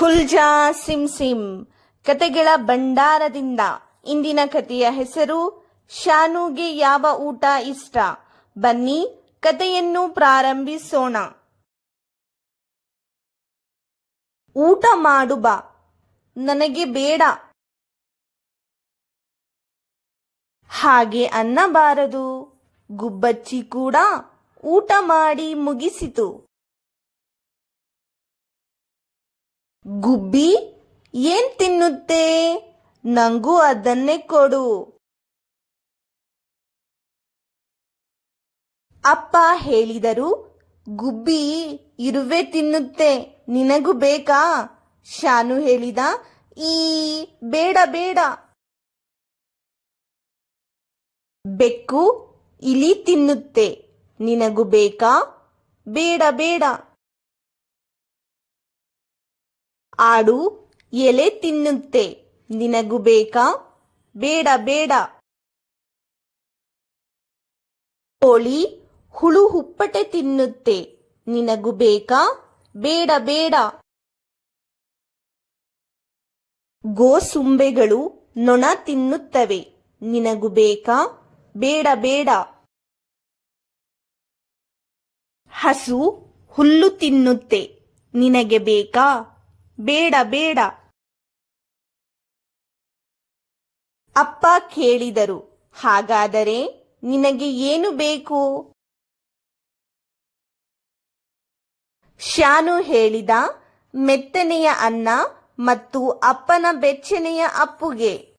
ಖುಲ್ಜಾ sim sim ಕತೆಗಳ ಭಂಡಾರದಿಂದ ಇಂದಿನ ಕಥೆಯ ಹೆಸರು ಶಾನುಗೆ ಯಾವ ಊಟ ಇಷ್ಟ? ಬನ್ನಿ ಕತೆಯನ್ನು ಪ್ರಾರಂಭಿಸೋಣ. ಊಟ ಮಾಡು ಬಾ. ನನಗೆ ಬೇಡ. ಹಾಗೆ ಅನ್ನಬಾರದು. ಗುಬ್ಬಚ್ಚಿ ಕೂಡ ಊಟ ಮಾಡಿ ಮುಗಿಸಿತು. ಗುಬ್ಬಿ ಏನ್ ತಿನ್ನುತ್ತೆ? ನಂಗೂ ಅದನ್ನೇ ಕೊಡು. ಅಪ್ಪ ಹೇಳಿದರು, ಗುಬ್ಬಿ ಇರುವೆ ತಿನ್ನುತ್ತೆ. ನಿನಗೂ ಬೇಕಾ? ಶಾನು ಹೇಳಿದ, ಈ, ಬೇಡ ಬೇಡ. ಬೆಕ್ಕು ಇಲಿ ತಿನ್ನುತ್ತೆ. ನಿನಗೂ ಬೇಕಾ? ಬೇಡ ಬೇಡ. ಆಡು ಎಲೆ ತಿನ್ನುತ್ತೆ. ನಿನಗೂ ಬೇಕಾ? ಬೇಡ ಬೇಡ. ಕೋಳಿ ಹುಳು ಹುಪ್ಪಟೆ ತಿನ್ನುತ್ತೆ. ನಿನಗೂ ಬೇಕಾ? ಬೇಡ ಬೇಡ. ಗೋಸುಂಬೆಗಳು ನೊಣ ತಿನ್ನುತ್ತವೆ. ನಿನಗೂ ಬೇಕಾ? ಬೇಡ ಬೇಡ. ಹಸು ಹುಲ್ಲು ತಿನ್ನುತ್ತೆ. ನಿನಗೆ ಬೇಕಾ? ಬೇಡ ಬೇಡ. ಅಪ್ಪ ಕೇಳಿದರು, ಹಾಗಾದರೆ ನಿನಗೆ ಏನು ಬೇಕು? ಶಾನು ಹೇಳಿದ, ಮೆತ್ತನೆಯ ಅನ್ನ ಮತ್ತು ಅಪ್ಪನ ಬೆಚ್ಚನೆಯ ಅಪ್ಪುಗೆ.